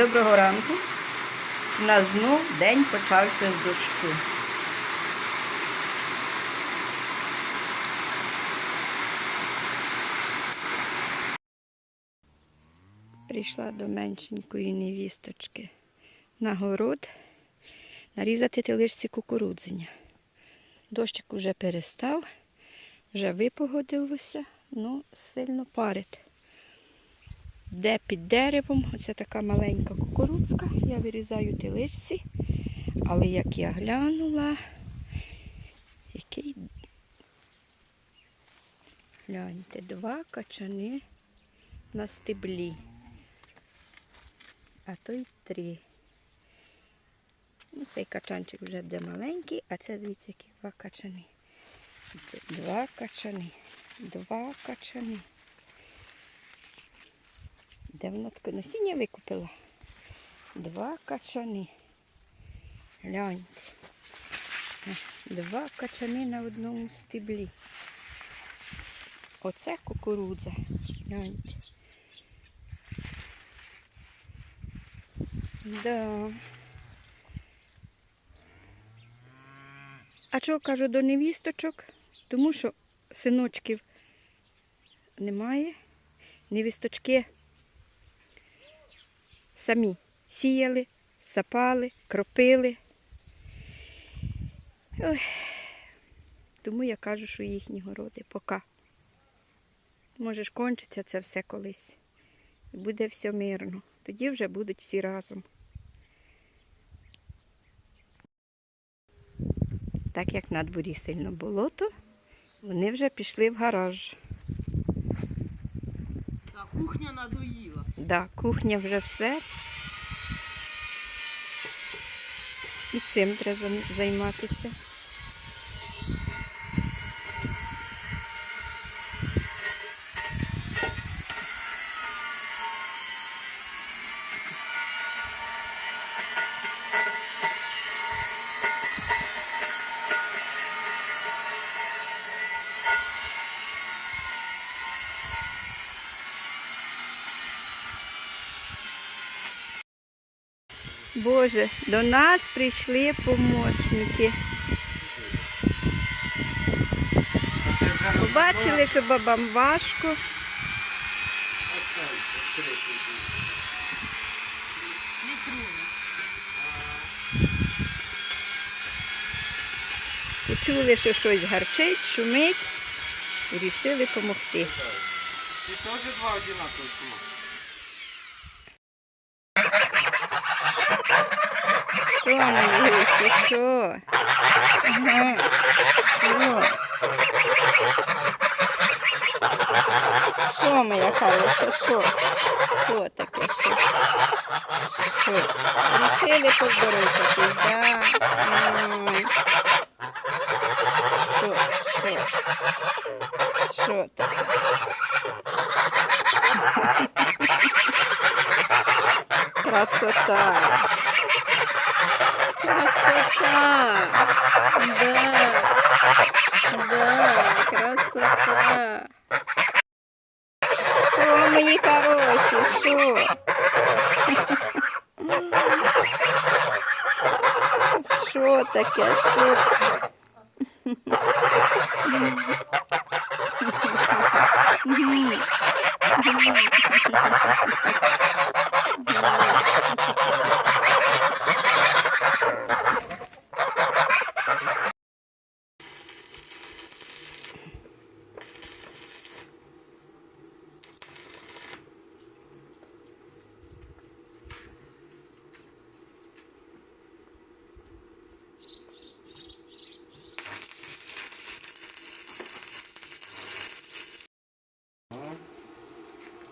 Доброго ранку. У нас знов день почався з дощу. Прийшла до меншенької невісточки на город нарізати телишці кукурудзення. Дощик уже перестав, вже випогодилося, ну сильно парить. Де під деревом, оце така маленька кукурудзка, я вирізаю теличці, але як я глянула, який гляньте, два качани на стеблі, а то й три. Ну, цей качанчик вже буде маленький, а це дивіться, які два качани. Два качани, два качани. Де вона таке насіння викупила? Два качани. Гляньте. Два качани на одному стеблі. Оце кукурудза. Гляньте. Да. А чого кажу до невісточок? Тому що синочків немає. Невісточки самі сіяли, сапали, кропили. Ой. Тому я кажу, що їхні городи пока. Може ж кончиться це все колись. І буде все мирно. Тоді вже будуть всі разом. Так як на дворі сильно болото, вони вже пішли в гараж. А кухня надоїла. Да, кухня вже все. І цим треба займатися. Боже, до нас прийшли помощники. Побачили, що бабам важко. Почули, що щось гарчить, шумить і вирішили допомогти. Ты тоже два одинаковых сама? Що, мої гусі, що? Ага. Що? Що, моя хороша, що? Що таке, що? Що? Рішили поздоровкатись, да? Ой. Що, що? Що таке? Красота! Красота! Да! Да, красота! Що, мої хороші, що? Що таке? Що?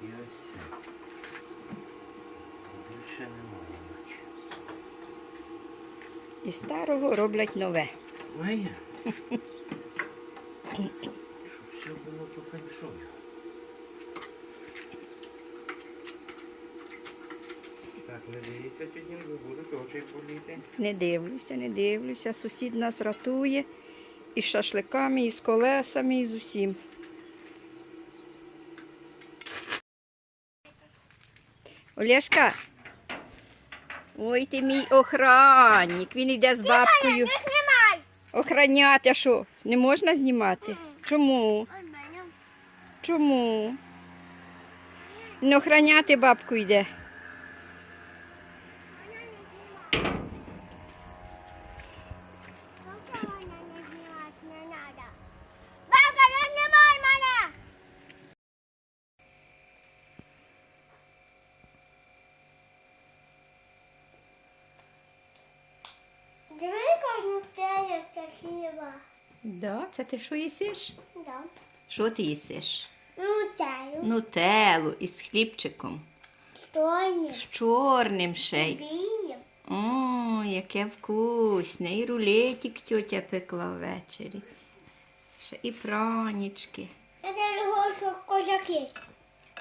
І ось це. Більше немає нічого. Із старого роблять нове. Моя. Щоб все було по феншую. Так, не дивіться, тоді ви будете очі боліти. Не дивлюся, не дивлюся. Сусід нас ратує і з шашликами, і з колесами, і з усім. Олешка, Ой, ти мій охранник. Він йде з бабкою. Охраняти, а що? Не можна знімати? Чому? Чому? Не охраняти бабку йде. Поки мене не знімати не надо. Бабка, не знімай мене! Диви, нутелля красива. Да, це ти що їсиш? Да. Що ти їсиш? Нутеллю. Нутеллу із хлібчиком. Стойні. З чорним ще й. О, яке вкусне. І рулетик тьотя пекла ввечері. Ще і пранічки. Я даже хочу козаки.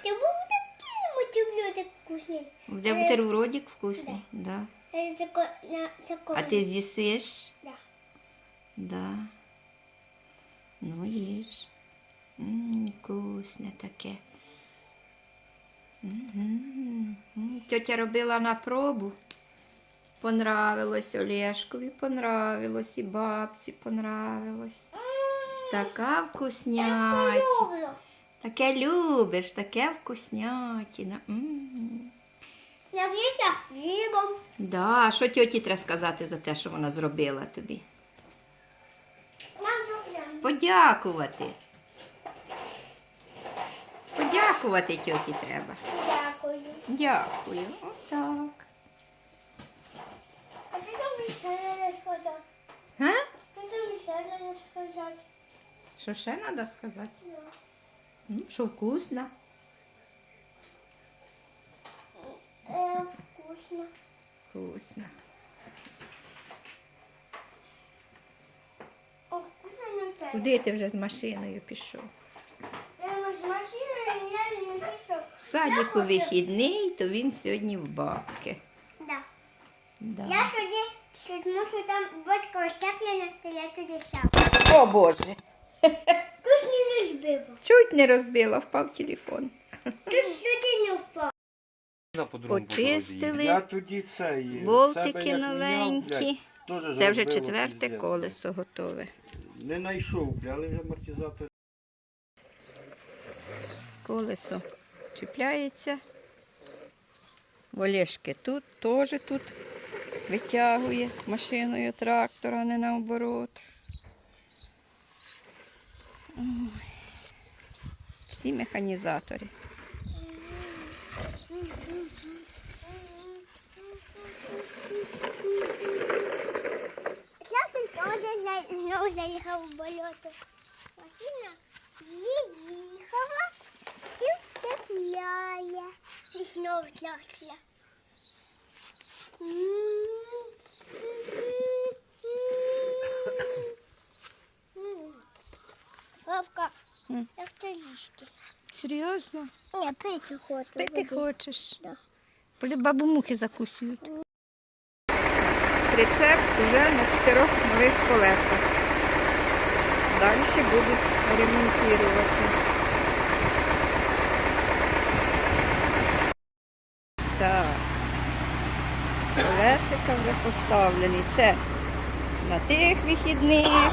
Ти був такий мотивлю вкусний. Де бутербродик вкусний? Да. Я тако, на, тако. А ти з'їсиш? Да. Ну, їж. М, Вкусне таке. Тьотя робила на пробу. Понравилось Олешкові, понравилось і бабці понравилось. Така. Люблю. Таке любиш, таке вкуснятина. М. Я хлібом. Да, що тьоті треба сказати за те, що вона зробила тобі? Подякувати. Подякувати тьоті треба. Дякую. Дякую. Отак. А ти там ще не сказати? Га? Ти там ще не сказати? Що ще треба сказати? Ну. Що вкусно. Е, вкусно. Вкусно. О, вкусно не те. Куди ти вже з машиною пішов? Я з машиною, я не пішов. В садіку вихідний, то він сьогодні в бабки. Да. Да. Я тоді, що мушу там батько остеплена, то я туди сам. О Боже! Тут не розбив. Чуть не розбила, впав телефон. Тут сюди не впав. Почистили. Я тоді це є. Болтики новенькі. міняв, блядь, Це вже четверте колесо готове. Не знайшов, але амортизатор. Колесо чіпляється. Олешки тут теж тут витягує машиною трактора, не наоборот. Ой. Всі механізатори. Я тут знову заїхав в болото. Машина їхала і вцепляє. І знову. Бабка, М. як то їсти? Серйозно? Я пити хочу. Пити хочеш? Да. Бабу мухи закусують. Рецепт вже на чотирьох нових колесах. Далі будуть ремонтувати. Так. Колесика вже поставлені. Це на тих вихідних.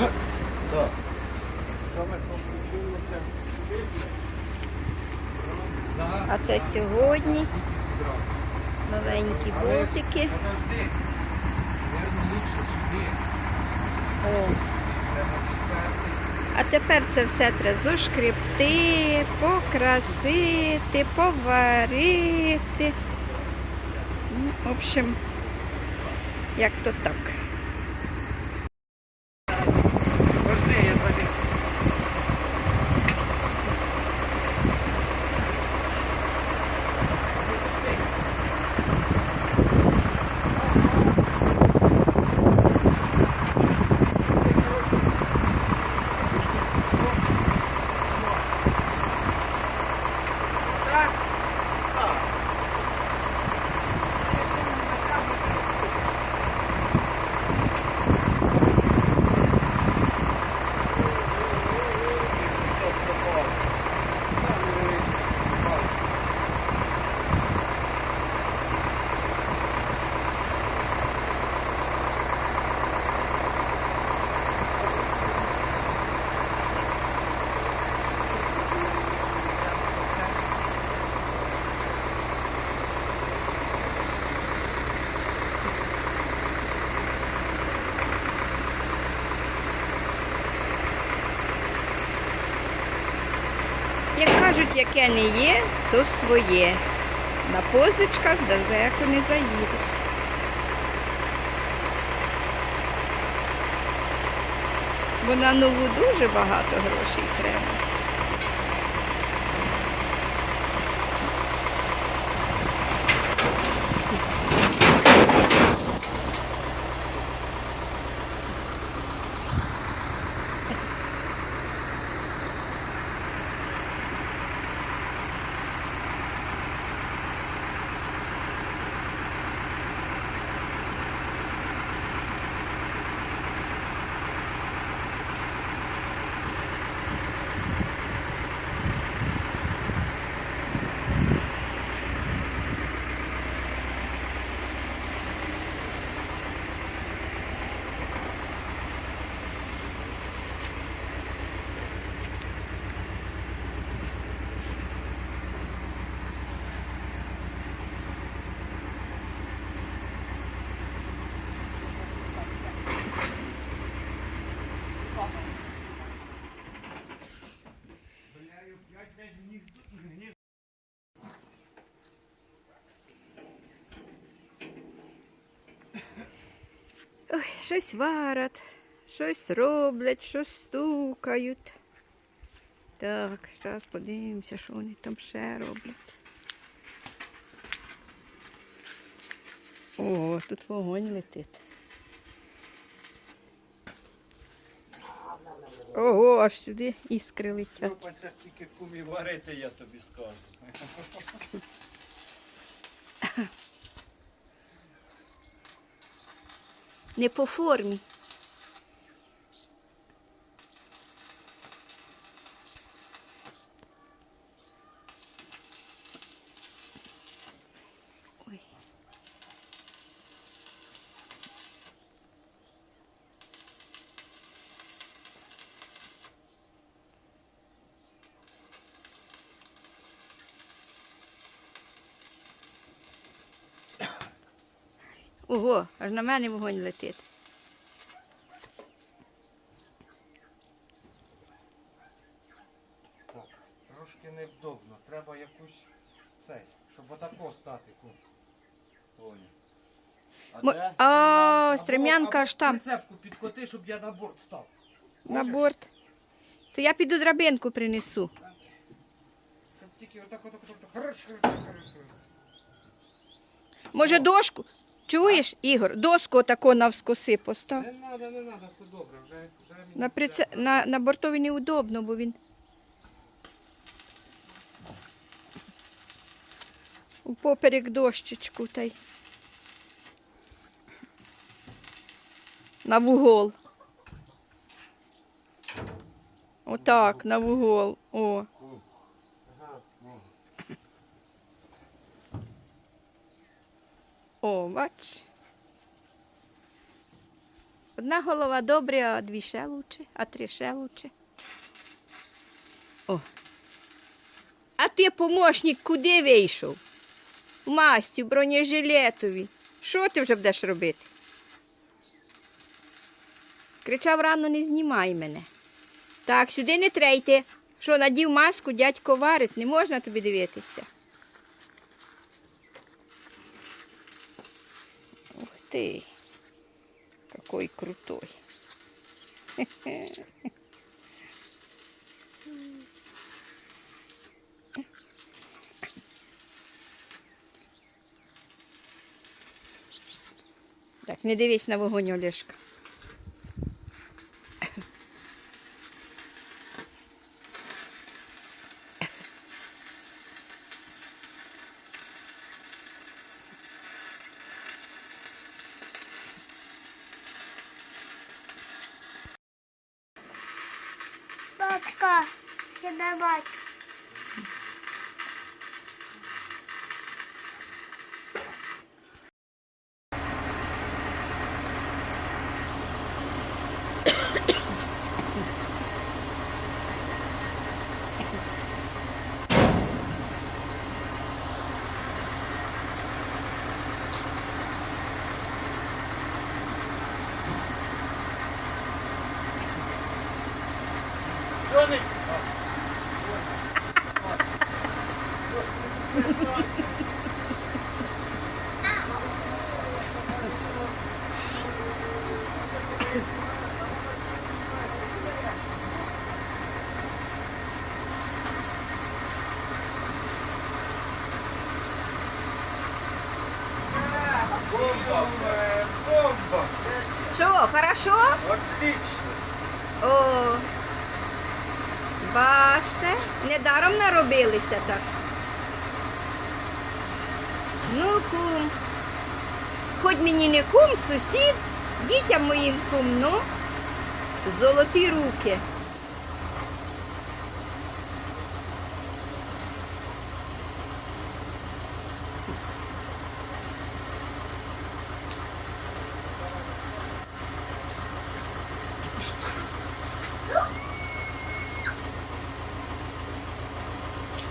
Так. Саме включилося. А це сьогодні новенькі болтики. Подожди. Наверно, лучше сюди. О. Треба четвертий. А тепер це все треба зушкріпти, покрасити, поварити. Ну, в общем, як то так. Кажуть, яке не є, то своє. На позичках далеко не заїдеш. Бо на нову дуже багато грошей треба. Ой, щось варять, щось роблять, щось стукають. Так, зараз подивимося, що вони там ще роблять. О, тут вогонь летить. Ого, аж сюди іскри летять. Це тільки кумі варити, я тобі скажу. Не по формі. Ой. Ого, аж на мене вогонь летить. Так, трошки невдобно. Треба якусь цей, щоб отако стати. Оля. А Мо- де? А, стремянка аж там. Прицепку підкоти, щоб я на борт став. На Можеш? борт. То я піду драбинку принесу. Щоб тільки отак, отак, отак. Може, дошку? Чуєш, Ігор? Доску отако навскоси постав. Не треба, не треба, все добре. Вже, вже мені На, прице... на, на бортові неудобно, бо він. У поперек дощечку та й. На вугол. Отак, на вугол. О. Ага, о. О, бач. Одна голова добре, а дві ще лучше, а три ще лучше. О. А ти, помощник, куди вийшов? В масті, в бронежилетові. Що ти вже будеш робити? Кричав рано, не знімай мене. Так, сюди не трейте. Що, надів маску, дядько варить, не можна тобі дивитися. Ты, какой крутой. Так, не дивись на вогонь, Олешка. Тебе бачу. Що не Бомба! е, Бомба! Що, хорошо? Отлично! О, бачите, недаром наробилися так. Ну, кум. Хоч мені не кум, сусід, дітям моїм кум, ну, золоті руки.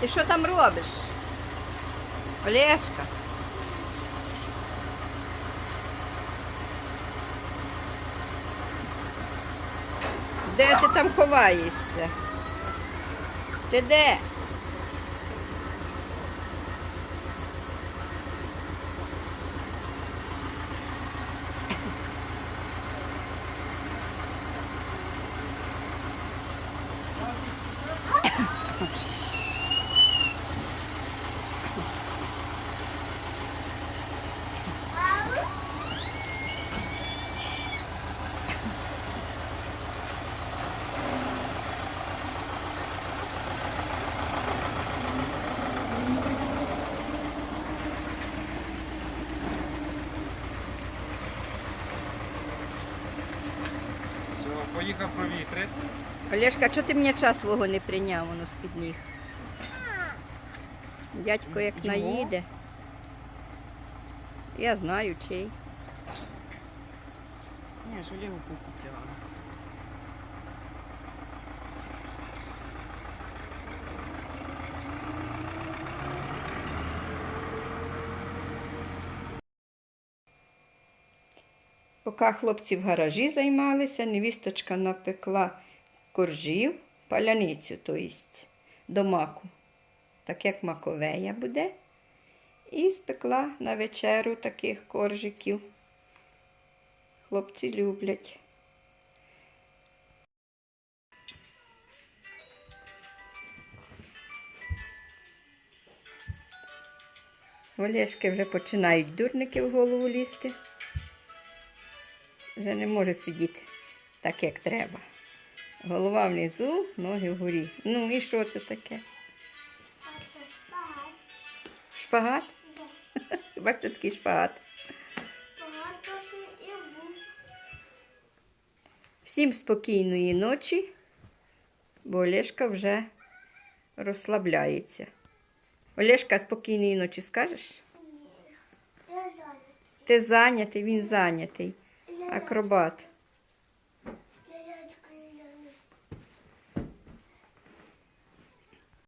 Ти що там робиш? Олешка. Де ти там ховаєшся? Ти де? Поїхав провітрити. Олешка, чого ти мені час свого не прийняв воно з-під ніг? Дядько як Його? наїде. Я знаю чий. Ні, що ліву пуку Поки хлопці в гаражі займалися, невісточка напекла коржів, паляницю, то єсть, до маку, так як маковея буде. І спекла на вечеру таких коржиків. Хлопці люблять. Олешки вже починають дурники в голову лізти. Вже не може сидіти так, як треба. Голова внизу, ноги вгорі. Ну і що це таке? Шпагат? Бачите, такий шпагат. Всім спокійної ночі, бо Олешка вже розслабляється. Олешка, спокійної ночі скажеш? Ти зайнятий, він зайнятий. Акробат.